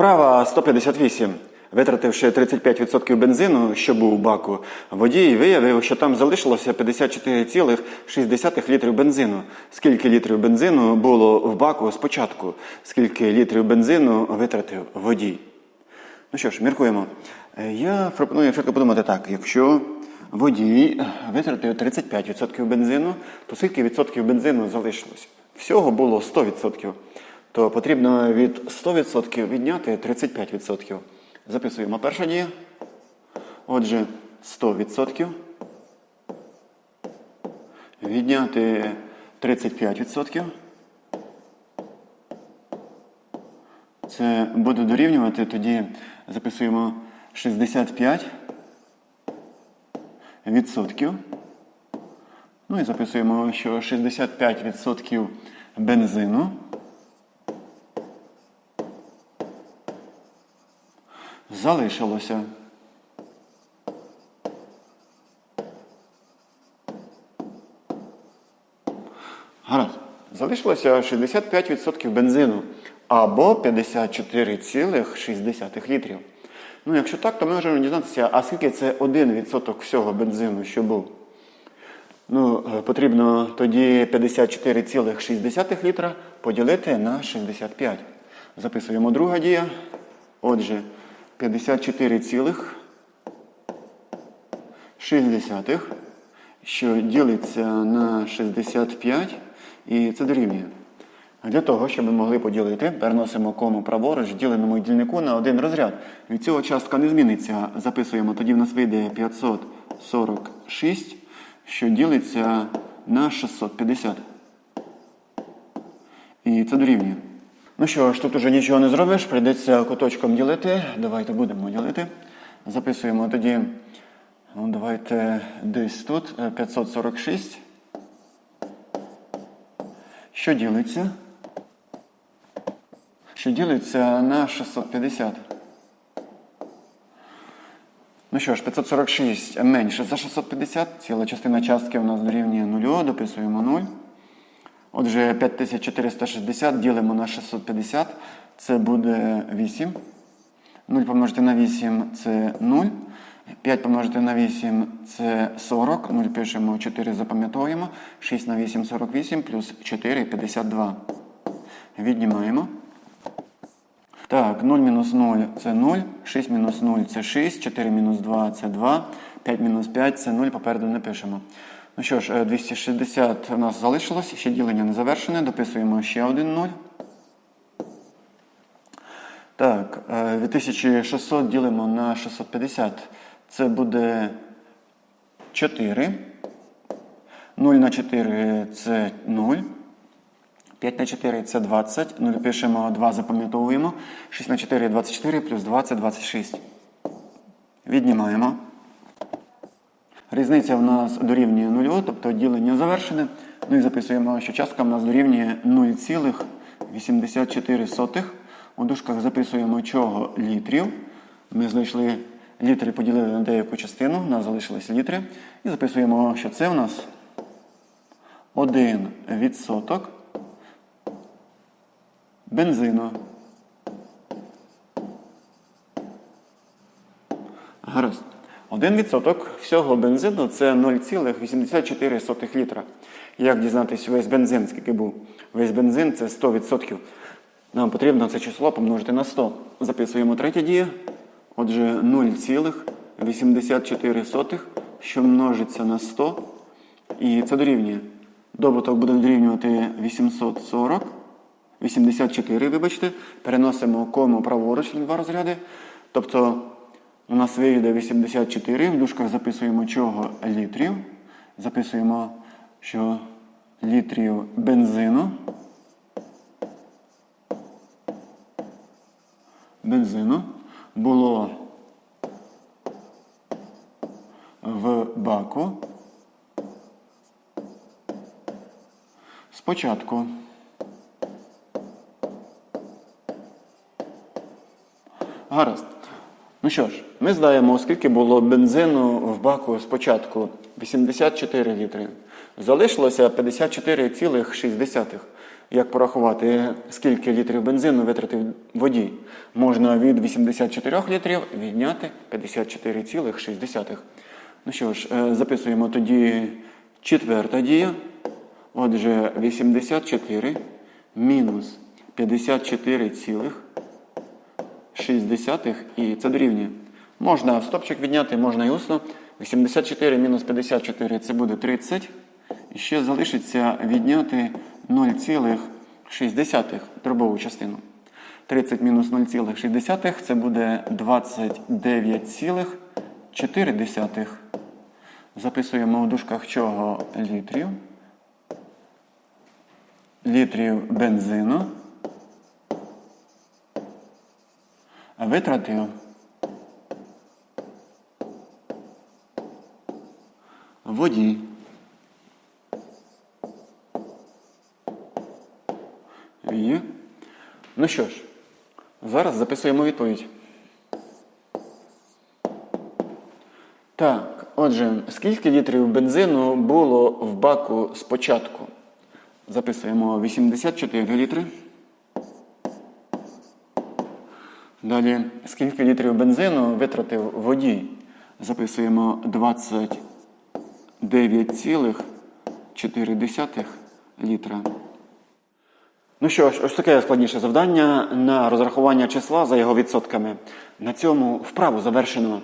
Вправа 158. Витративши 35% бензину, що був у баку, водій виявив, що там залишилося 54,6 літрів бензину. Скільки літрів бензину було в баку спочатку? Скільки літрів бензину витратив водій? Ну що ж, міркуємо. Е, Я пропоную швидко подумати так: якщо водій витратив 35% бензину, то скільки відсотків бензину залишилось? Всього було 100%. То потрібно від 100% відняти 35%. Записуємо перша дія. Отже, 100% відняти 35%. Це буде дорівнювати, тоді записуємо 65 відсотків. Ну і записуємо, що 65 відсотків бензину залишилося. Гаразд. Залишилося 65% бензину або 54,6 літрів. Ну, якщо так, то ми можемо дізнатися, а скільки це 1% всього бензину, що був. Ну, е, потрібно тоді 54,6 літра поділити на 65. Записуємо друга дія. Отже, 54,6, що ділиться на 65, і це дорівнює. Для того, щоб ми могли поділити, переносимо кому праворуч діленому дільнику на один розряд. Від цього частка не зміниться. Записуємо, тоді в нас вийде 546, що ділиться на 650. І це дорівнює. Ну що ж, тут уже нічого не зробиш, прийдеться куточком ділити. Давайте будемо ділити. Записуємо тоді, ну, давайте десь тут е, 546. Що ділиться? Що ділиться на 650. Ну що ж, 546 менше за 650. Ціла частина частки у нас дорівнює 0, дописуємо 0. Отже, 5460 ділимо на 650, це буде 8. 0 помножити на 8 це 0. 5 помножити на 8 це 40. 0 пишемо, 4 запам'ятовуємо. 6 на 8 48, плюс 4 52. Віднімаємо. Так, 0 мінус 0 це 0, 6 мінус 0 це 6, 4 мінус 2 це 2, 5 мінус 5 це 0, попереду не пишемо. Ну що ж, е, 260 у нас залишилось, ще ділення не завершене, дописуємо ще один 0. Так, е, 2600 ділимо на 650, це буде 4. 0 на 4 це 0. 5 на 4 це 20. 0 пишемо 2, запам'ятовуємо. 6 на 4 24, плюс 2 це 26. Віднімаємо. Різниця в нас дорівнює 0, тобто ділення завершене. Ну і записуємо, що частка в нас дорівнює 0,84. У дужках записуємо чого літрів. Ми знайшли літри, поділили на деяку частину, у нас залишились літри. І записуємо, що це у нас 1 відсоток бензину. Гаразд. 1% всього бензину це 0,84 літра. Як дізнатись весь бензин, скільки був? Весь бензин це 100%. Нам потрібно це число помножити на 100. Записуємо третє діє. Отже, 0,84, що множиться на 100. І це дорівнює. Добуток буде дорівнювати 840. 84, вибачте. Переносимо кому праворуч на два розряди. Тобто у нас вийде 84. В дужках записуємо чого літрів. Записуємо, що літрів бензину. Бензину було в баку спочатку. Гаразд. Ну що ж, ми знаємо, скільки було бензину в баку спочатку 84 літри. Залишилося 54,6. Як порахувати, скільки літрів бензину витратив водій? Можна від 84 літрів відняти 54,6. Ну що ж, е, записуємо тоді четверта дія. Отже, 84 мінус 54,6 і це дорівнює. Можна стопчик відняти, можна і усно. 84 мінус 54 це буде 30. І ще залишиться відняти 0,6 дробову частину. 30 мінус 0,6 це буде 29,4. Записуємо в дужках чого літрів. Літрів бензину. Витратив водій. Є. Ну що ж, зараз записуємо відповідь. Так, отже, скільки літрів бензину було в баку спочатку? Записуємо 84 літри. Далі, скільки літрів бензину витратив водій? Записуємо 29,4 літра. Ну що ж, ось таке складніше завдання на розрахування числа за його відсотками. На цьому вправу завершено.